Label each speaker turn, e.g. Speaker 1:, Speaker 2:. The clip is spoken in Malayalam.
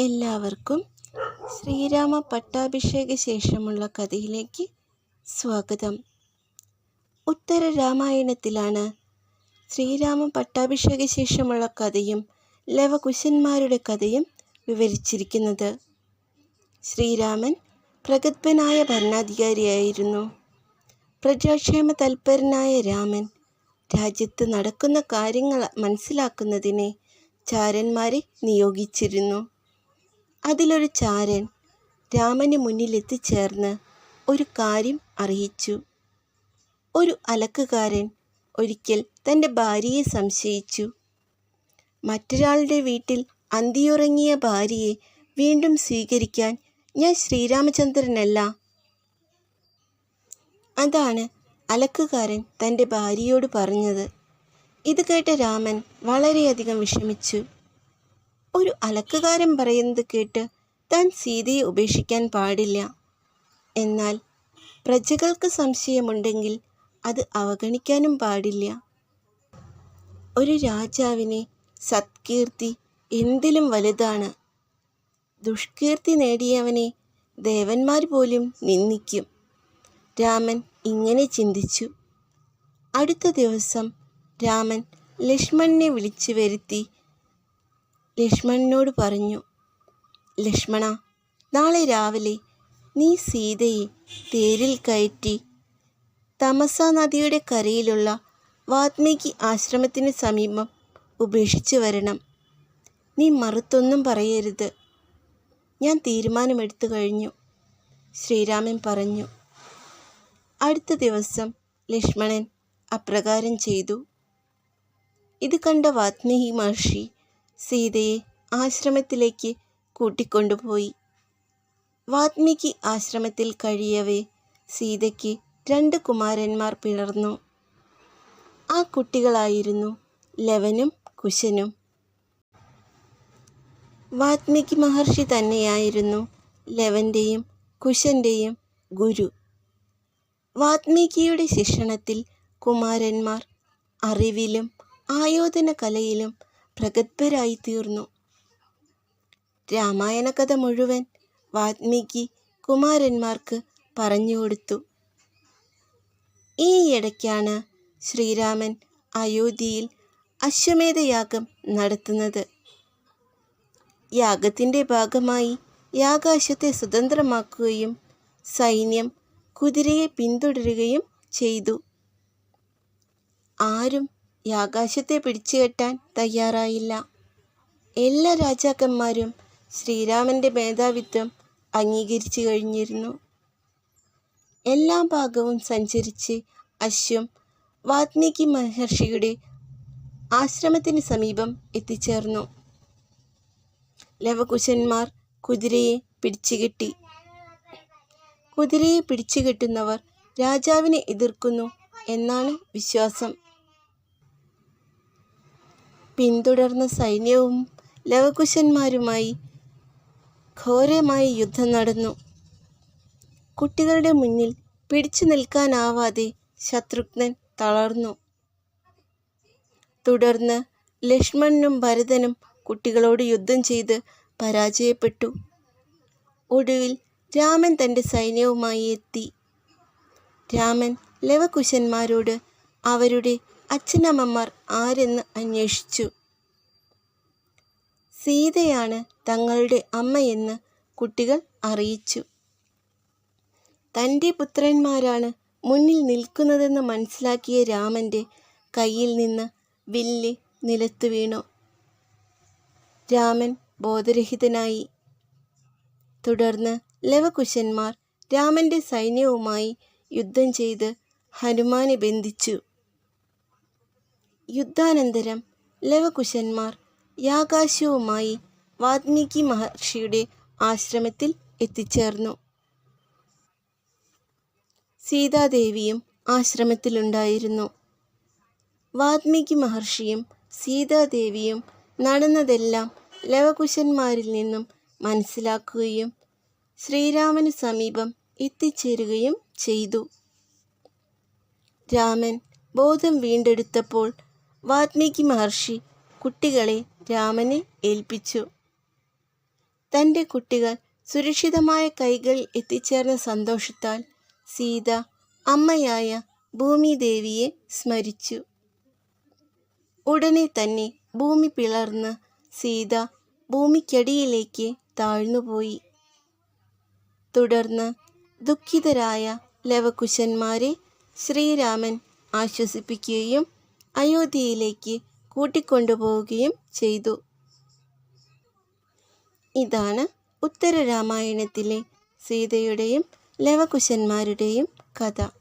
Speaker 1: എല്ലാവർക്കും ശ്രീരാമ പട്ടാഭിഷേക ശേഷമുള്ള കഥയിലേക്ക് സ്വാഗതം. ഉത്തര രാമായണത്തിലാണ് ശ്രീരാമ പട്ടാഭിഷേക ശേഷമുള്ള കഥയും ലവകുശന്മാരുടെ കഥയും വിവരിച്ചിരിക്കുന്നത്. ശ്രീരാമൻ പ്രഗത്ഭനായ ഭരണാധികാരിയായിരുന്നു. പ്രജാക്ഷേമ തൽപരനായ രാമൻ രാജ്യത്ത് നടക്കുന്ന കാര്യങ്ങൾ മനസ്സിലാക്കുന്നതിനെ ചാരന്മാരെ നിയോഗിച്ചിരുന്നു. അതിലൊരു ചാരൻ രാമന് മുന്നിൽ എത്തിച്ചേർന്ന് ഒരു കാര്യം അറിയിച്ചു. ഒരു അലക്കുകാരൻ ഒരിക്കൽ തന്റെ ഭാര്യയെ സംശയിച്ചു. മറ്റൊരാളുടെ വീട്ടിൽ അന്തിയുറങ്ങിയ ഭാര്യയെ വീണ്ടും സ്വീകരിക്കാൻ ഞാൻ ശ്രീരാമചന്ദ്രനല്ല. അതാണ് അലക്കുകാരൻ തന്റെ ഭാര്യയോട് പറഞ്ഞത്. ഇത് കേട്ട രാമൻ വളരെയധികം വിഷമിച്ചു. ഒരു അലക്കുകാരൻ പറയുന്നത് കേട്ട് താൻ സീതയെ ഉപേക്ഷിക്കാൻ പാടില്ല. എന്നാൽ പ്രജകൾക്ക് സംശയമുണ്ടെങ്കിൽ അത് അവഗണിക്കാനും പാടില്ല. ഒരു രാജാവിനെ സത്കീർത്തി എന്തിലും വലുതാണ്. ദുഷ്കീർത്തി നേടിയവനെ ദേവന്മാർ പോലും നിന്ദിക്കും. രാമൻ ഇങ്ങനെ ചിന്തിച്ചു. അടുത്ത ദിവസം രാമൻ ലക്ഷ്മണനെ വിളിച്ചു വരുത്തി ലക്ഷ്മണനോട് പറഞ്ഞു ലക്ഷ്മണ നാളെ രാവിലെ നീ സീതയെ തേരിൽ കയറ്റി തമസ നദിയുടെ കരയിലുള്ള വാത്മീകി ആശ്രമത്തിന് സമീപം ഉപേക്ഷിച്ചു വരണം. നീ മറുത്തൊന്നും പറയരുത് ഞാൻ തീരുമാനമെടുത്തു കഴിഞ്ഞു. ശ്രീരാമൻ പറഞ്ഞു അടുത്ത ദിവസം ലക്ഷ്മണൻ അപ്രകാരം ചെയ്തു. ഇത് കണ്ട വാത്മീകി മഹർഷി സീതയെ ആശ്രമത്തിലേക്ക് കൂട്ടിക്കൊണ്ടുപോയി. വാത്മീകി ആശ്രമത്തിൽ കഴിയവേ സീതയ്ക്ക് രണ്ട് കുമാരന്മാർ പിളർന്നു. ആ കുട്ടികളായിരുന്നു ലവനും കുശനും. വാത്മീകി മഹർഷി തന്നെയായിരുന്നു ലവന്റെയും കുശന്റെയും ഗുരു. വാത്മീകിയുടെ ശിക്ഷണത്തിൽ കുമാരന്മാർ അറിവിലും ആയോധന കലയിലും പ്രഗത്ഭരായി തീർന്നു രാമായണ കഥ മുഴുവൻ വാത്മീകി കുമാരന്മാർക്ക് പറഞ്ഞുകൊടുത്തു. ഈ ഇടയ്ക്കാണ് ശ്രീരാമൻ അയോധ്യയിൽ അശ്വമേധയാഗം നടത്തുന്നത്. യാഗത്തിന്റെ ഭാഗമായി യാകാശത്തെ സ്വതന്ത്രമാക്കുകയും സൈന്യം കുതിരയെ പിന്തുടരുകയും ചെയ്തു. ആരും യാകാശത്തെ പിടിച്ചുകെട്ടാൻ തയ്യാറായില്ല. എല്ലാ രാജാക്കന്മാരും ശ്രീരാമന്റെ മേധാവിത്വം അംഗീകരിച്ചു കഴിഞ്ഞിരുന്നു. എല്ലാ ഭാഗവും സഞ്ചരിച്ച് അശ്വം വാത്മീകി മഹർഷിയുടെ ആശ്രമത്തിന് സമീപം എത്തിച്ചേർന്നു. ലവകുശന്മാർ കുതിരയെ പിടിച്ചുകെട്ടി കുതിരയെ പിടിച്ചുകെട്ടുന്നവർ രാജാവിനെ എതിർക്കുന്നു എന്നാണ് വിശ്വാസം. പിന്തുടർന്ന സൈന്യവും ലവകുശന്മാരുമായി ഘോരമായ യുദ്ധം നടന്നു. കുട്ടികളുടെ മുന്നിൽ പിടിച്ചു നിൽക്കാനാവാതെ ശത്രുഘ്നൻ തളർന്നു. തുടർന്ന് ലക്ഷ്മണനും ഭരതനും കുട്ടികളോട് യുദ്ധം ചെയ്ത് പരാജയപ്പെട്ടു. ഒടുവിൽ രാമൻ തന്റെ സൈന്യവുമായി എത്തി. രാമൻ ലവകുശന്മാരോട് അവരുടെ അച്ഛനമ്മമാർ ആരെന്ന് അന്വേഷിച്ചു. സീതയാണ് തങ്ങളുടെ അമ്മയെന്ന് കുട്ടികൾ അറിയിച്ചു. തന്റെ പുത്രന്മാരാണ് മുന്നിൽ നിൽക്കുന്നതെന്ന് മനസ്സിലാക്കിയ രാമന്റെ കയ്യിൽ നിന്ന് വില്ല് നിലത്തു വീണു. രാമൻ ബോധരഹിതനായി. തുടർന്ന് ലവകുശന്മാർ രാമന്റെ സൈന്യവുമായി യുദ്ധം ചെയ്ത് ഹനുമാനെ ബന്ധിച്ചു. യുദ്ധാനന്തരം ലവകുശന്മാർ യാകാശവുമായി വാത്മീകി മഹർഷിയുടെ ആശ്രമത്തിൽ എത്തിച്ചേർന്നു. സീതാദേവിയും ആശ്രമത്തിലുണ്ടായിരുന്നു. വാത്മീകി മഹർഷിയും സീതാദേവിയും നടന്നതെല്ലാം ലവകുശന്മാരിൽ നിന്നും മനസ്സിലാക്കുകയും ശ്രീരാമന് സമീപം എത്തിച്ചേരുകയും ചെയ്തു. രാമൻ ബോധം വീണ്ടെടുത്തപ്പോൾ വാത്മീകി മഹർഷി കുട്ടികളെ രാമനെ ഏൽപ്പിച്ചു. തന്റെ കുട്ടികൾ സുരക്ഷിതമായ കൈകളിൽ എത്തിച്ചേർന്ന സന്തോഷത്താൽ സീത അമ്മയായ ഭൂമിദേവിയെ സ്മരിച്ചു. ഉടനെ തന്നെ ഭൂമി പിളർന്ന് സീത ഭൂമിക്കടിയിലേക്ക് താഴ്ന്നുപോയി. തുടർന്ന് ദുഃഖിതരായ ലവകുശന്മാരെ ശ്രീരാമൻ ആശ്വസിപ്പിക്കുകയും അയോധ്യയിലേക്ക് കൂട്ടിക്കൊണ്ടുപോവുകയും ചെയ്തു. ഇതാണ് ഉത്തര രാമായണത്തിലെ സീതയുടെയും ലവകുശന്മാരുടെയും കഥ.